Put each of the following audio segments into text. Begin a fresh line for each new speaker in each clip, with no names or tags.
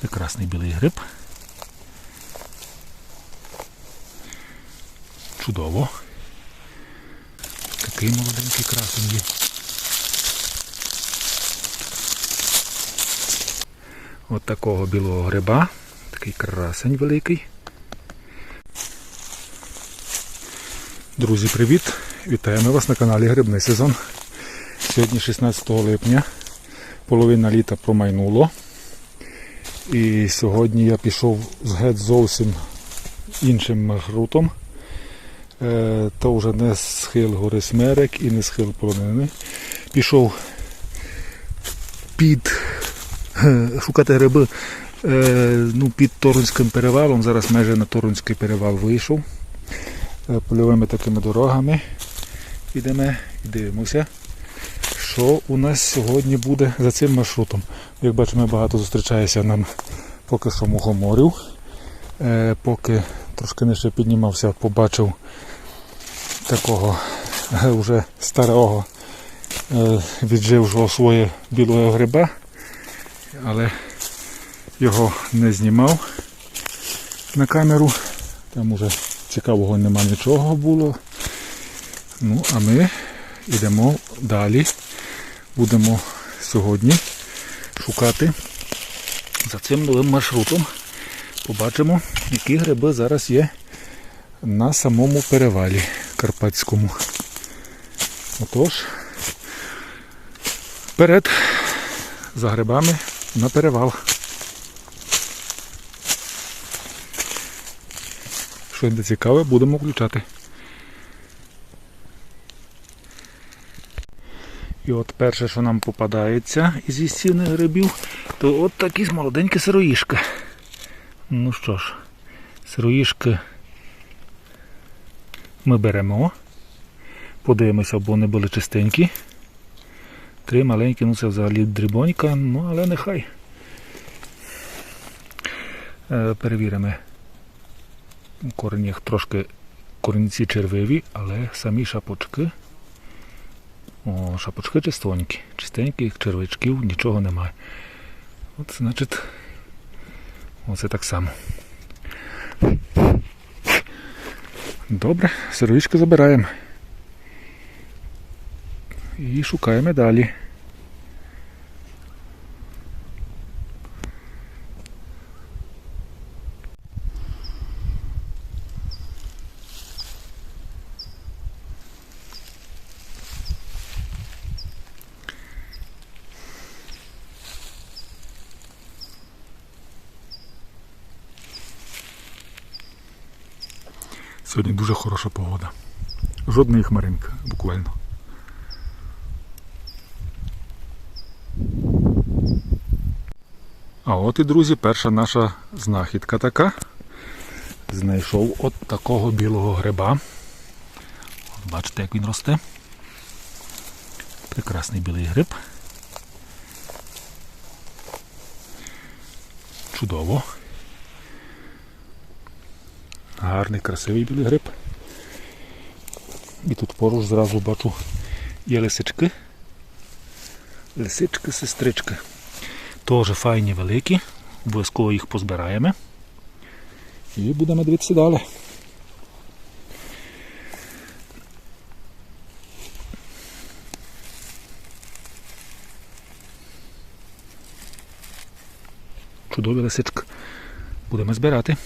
Прекрасний білий гриб. Чудово. Такий молоденький красень є. Такого білого гриба. Такий красень великий. Друзі, привіт! Вітаємо вас на каналі Грибний сезон. Сьогодні 16 липня, половина літа промайнуло. І сьогодні я пішов з геть зовсім іншим маршрутом. Е, то вже не схил гори Смерек і не схил полонини. Пішов під шукати гриби е, ну, під Торунським перевалом. Зараз майже на Торунський перевал вийшов. Е, Польовими такими дорогами йдемо і дивимося, що у нас сьогодні буде за цим маршрутом. Як бачимо, багато зустрічається нам поки що мухоморів. Е, Поки трошки нижче піднімався, побачив такого вже старого е, віджившого своє білого гриба, але його не знімав на камеру. Там уже цікавого нема нічого було. Ну, а ми йдемо далі. Будемо сьогодні шукати за цим новим маршрутом. Побачимо, які гриби зараз є на самому перевалі Карпатському. Отож, вперед за грибами на перевал. Що буде цікаве, будемо включати. І от перше, що нам попадається із істівних грибів, то от такі молоденькі сироїшки. Ну що ж, сироїшки ми беремо. Подивимося, бо вони були чистенькі. Три маленькі, ну це взагалі дрібонька, ну але нехай. Е, перевіримо. У коренях трошки корінці червиві, але самі шапочки. О, шапочки чистенькі. Чистеньких червячків нічого немає. От, значить, оце так само. Добре, сировички забираємо. І шукаємо далі. Сьогодні дуже хороша погода. Жодної хмаринки, буквально. А от і, друзі, перша наша знахідка така. Знайшов от такого білого гриба. Бачите, як він росте. Прекрасний білий гриб. Чудово. Гарний, красивий білий гриб. І тут поруч зразу бачу є лисички. Лисички, сестрички. Теж файні великі. Обов'язково їх позбираємо. І будемо дивитися далі. Чудові лисички. Будемо збирати.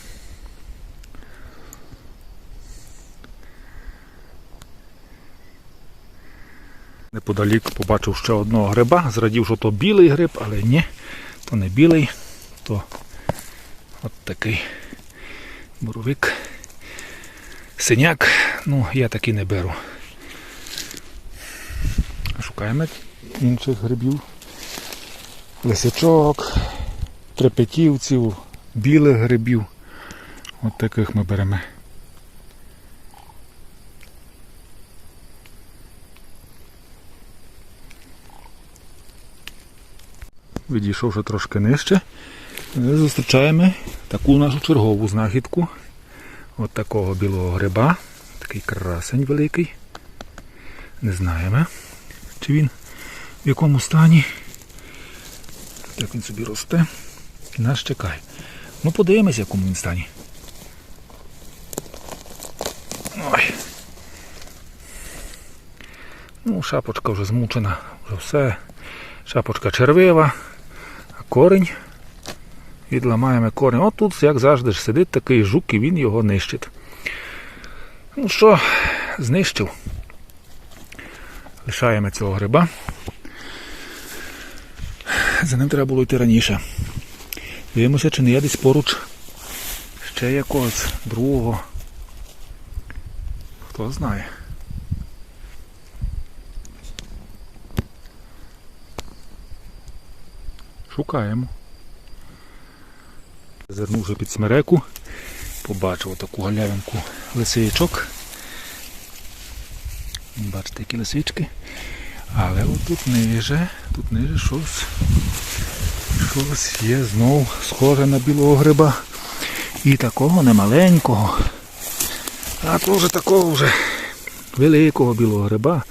Неподалік побачив ще одного гриба, зрадів, що то білий гриб, але ні, то не білий, то от такий боровик. Синяк, ну я такий не беру. Шукаємо інших грибів. Лисичок, трепетівців, білих грибів. От таких ми беремо. Відійшовши трошки нижче, ми зустрічаємо таку нашу чергову знахідку. От такого білого гриба. Такий красень великий. Не знаємо, чи він в якому стані. Так він собі росте. Нас чекає. Ну подивимося, в якому він стані. Ой. Ну, шапочка вже змучена, вже все. Шапочка червива, а корінь. Відламаємо корінь. От тут, як завжди, сидить такий жук і він його нищить. Ну що, знищив. Лишаємо цього гриба. За ним треба було йти раніше. Дивимося, чи не є десь поруч ще якогось другого. Хто знає. Шукаємо. Звернувши під смереку, побачив таку галявинку лисичок. Бачите, які лисички. Але отут ниже, тут ниже щось, щось є знов схоже на білого гриба. І такого немаленького. А то вже такого вже великого білого гриба.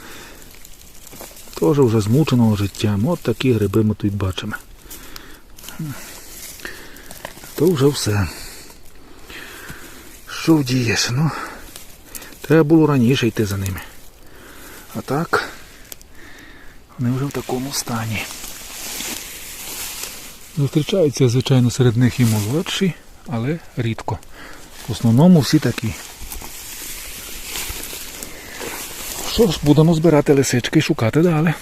Теж вже змученого життям. От такі гриби ми тут бачимо. То вже все. Що вдієш? Ну, треба було раніше йти за ними. А так, вони вже в такому стані. Зустрічаються, звичайно, серед них і молодші, але рідко. В основному всі такі. Що ж, будемо збирати лисички і шукати далі.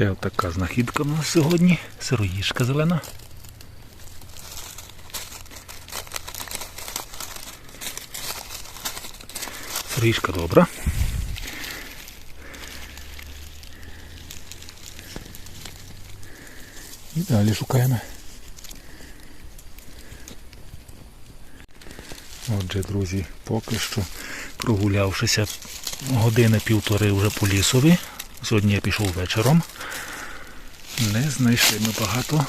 Ще така знахідка в нас сьогодні. Сироїжка зелена. Сироїжка добра. І далі шукаємо. Отже, друзі, поки що прогулявшися години півтори вже по лісові. Сьогодні я пішов вечором. Не знайшли ми багато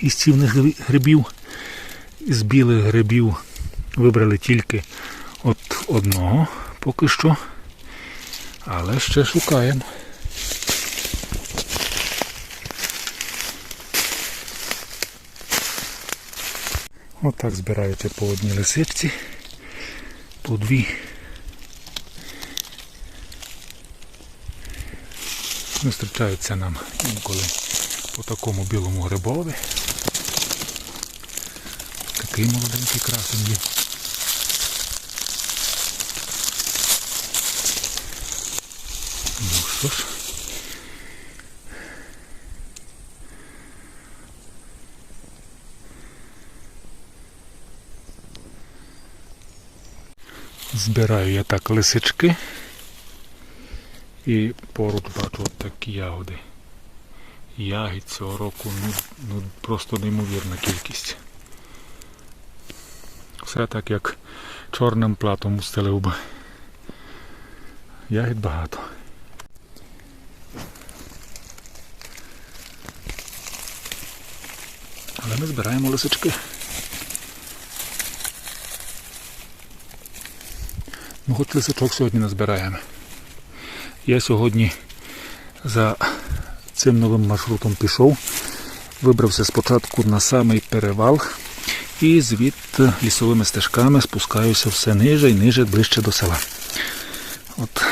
істівних грибів. З білих грибів вибрали тільки от одного поки що. Але ще шукаємо. Отак збираються по одній лисичці. По дві. Зустрічаються нам інколи по такому білому грибові. Такий молоденький красень є. Ну що ж. Збираю я так лисички і поруч бачу от такі ягоди. Ягід цього року ну, ну, просто неймовірна кількість. Все так як чорним платом устелив би. Ягід багато. Але ми збираємо лисички. Ну хоч лисичок сьогодні не збираємо. Я сьогодні за цим новим маршрутом пішов. Вибрався спочатку на самий перевал і звідти лісовими стежками спускаюся все ниже і ниже ближче до села. От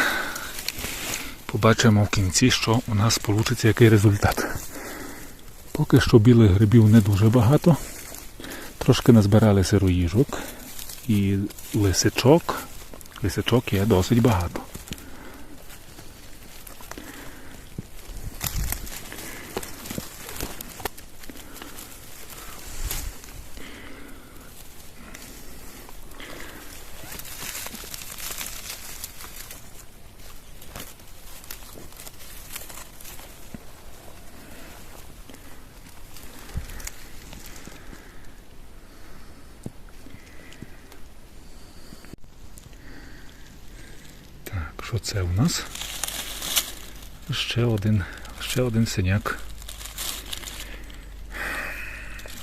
побачимо в кінці, що у нас вийде який результат. Поки що білих грибів не дуже багато. Трошки назбирали сироїжок і лисичок. Лисичок є досить багато. Так, що це у нас? Ще один, ще один синяк.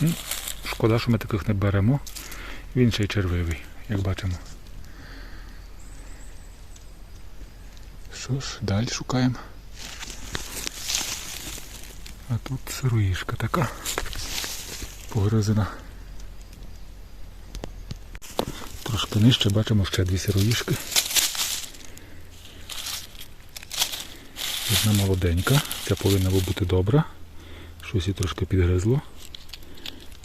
Ну, Шкода, що ми таких не беремо. Він ще й червивий, як бачимо. Що ж, далі шукаємо. А тут сироїшка така погризена. Трошки нижче бачимо ще дві сироїшки. Одна молоденька, ця повинна бути добра. Щось її трошки підгризло.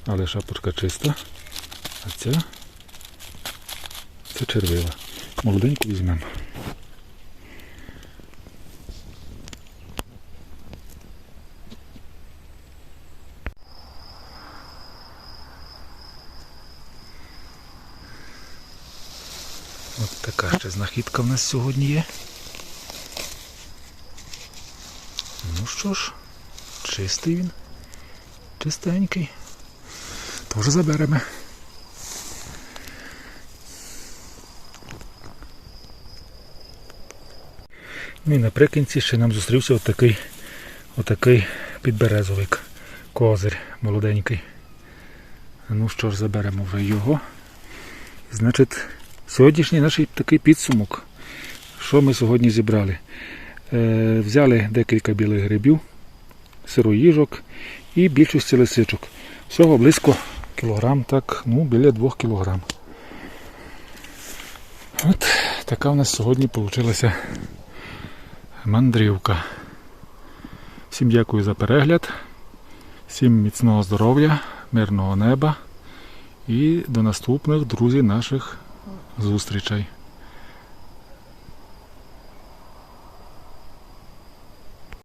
Але шапочка чиста. А ця це червива. Молоденьку візьмемо. От така ще знахідка в нас сьогодні є. Ну що ж, чистий він. Чистенький. Тож заберемо. Ну і наприкінці ще нам зустрівся отакий, отакий підберезовик. Козир молоденький. Ну що ж, заберемо вже його. Значить, сьогоднішній наш такий підсумок. Що ми сьогодні зібрали? Е, взяли декілька білих грибів, сироїжок і більшості лисичок. Всього близько кілограм, так, ну, біля двох кілограм. От така в нас сьогодні вийшла мандрівка. Всім дякую за перегляд. Всім міцного здоров'я, мирного неба і до наступних друзі наших зустрічей.